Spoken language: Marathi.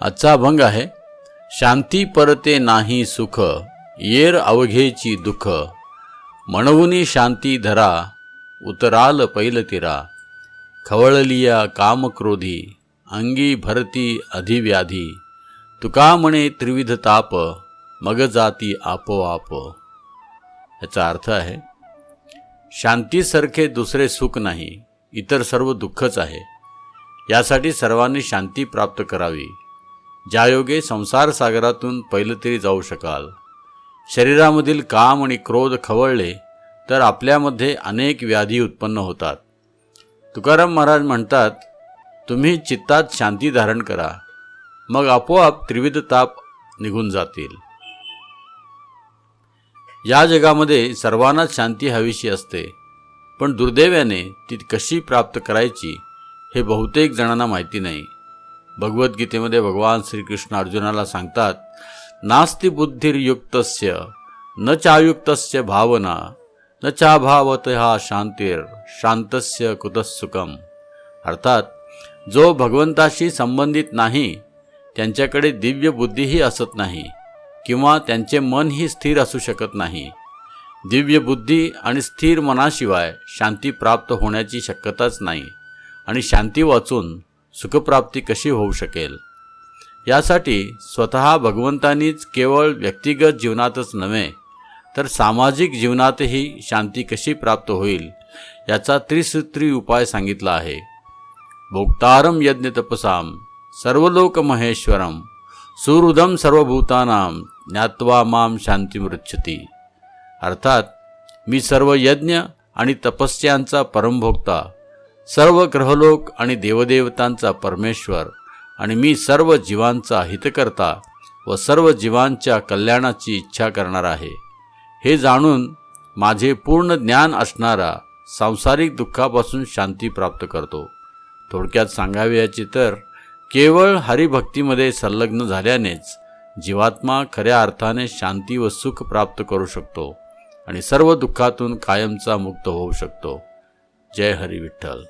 आजचा अभंग आहे शांती परते नाही सुख येर अवघेची दुःख. म्हणूनी शांती धरा उतराल पैल तिरा. खवळलिया कामक्रोधी अंगी भरती अधिव्याधी. तुका म्हणे त्रिविध ताप मग जाती आपोआप. याचा अर्थ आहे शांतीसारखे दुसरे सुख नाही इतर सर्व दुःखच आहे. यासाठी सर्वांनी शांती प्राप्त करावी. ज्यायोगे संसार सागरातून पहिलं तरी जाऊ शकाल. शरीरामधील काम आणि क्रोध खवळले तर आपल्यामध्ये अनेक व्याधी उत्पन्न होतात. तुकाराम महाराज म्हणतात तुम्ही चित्तात शांती धारण करा मग आपोआप त्रिविध ताप निघून जातील. या जगामध्ये सर्वांनाच शांती हवीशी असते पण दुर्दैव्याने ती कशी प्राप्त करायची हे बहुतेक जणांना माहिती नाही. भगवद्गीतेमध्ये भगवान श्रीकृष्ण अर्जुनाला सांगतात नास्ति बुद्धिर्युक्तस्य न चायुक्तस्य भावना न चाभावत हा शांतीर शांतस्य कुतसुखम अर्थात जो भगवंताशी संबंधित नाही त्यांच्याकडे दिव्य बुद्धीही असत नाही किंवा त्यांचे मनही स्थिर असू शकत नाही. दिव्य बुद्धी आणि स्थिर मनाशिवाय शांती प्राप्त होण्याची शक्यताच नाही आणि शांती वाचून सुखप्राप्ती कशी होऊ शकेल? यासाठी स्वतः भगवंतांनीच केवळ व्यक्तिगत जीवनातच नव्हे तर सामाजिक जीवनातही शांती कशी प्राप्त होईल याचा त्रिसूत्री उपाय सांगितला आहे. भोक्तारम यज्ञ तपसाम सर्वलोक महेश्वरम सुहृदम सर्वभूतानाम ज्ञात्वा माम शांती मृच्छती अर्थात मी सर्व यज्ञ आणि तपस्यांचा परमभोक्ता सर्व ग्रहलोक आणि देवदेवतांचा परमेश्वर आणि मी सर्व जीवांचा हितकर्ता व सर्व जीवांच्या कल्याणाची इच्छा करणार आहे. हे जाणून माझे पूर्ण ज्ञान असणारा सांसारिक दुःखापासून शांती प्राप्त करतो. थोडक्यात सांगावे याची तर केवळ हरिभक्तीमध्ये संलग्न झाल्यानेच जीवात्मा खऱ्या अर्थाने शांती व सुख प्राप्त करू शकतो आणि सर्व दुःखातून कायमचा मुक्त होऊ शकतो. जय हरी विठ्ठल.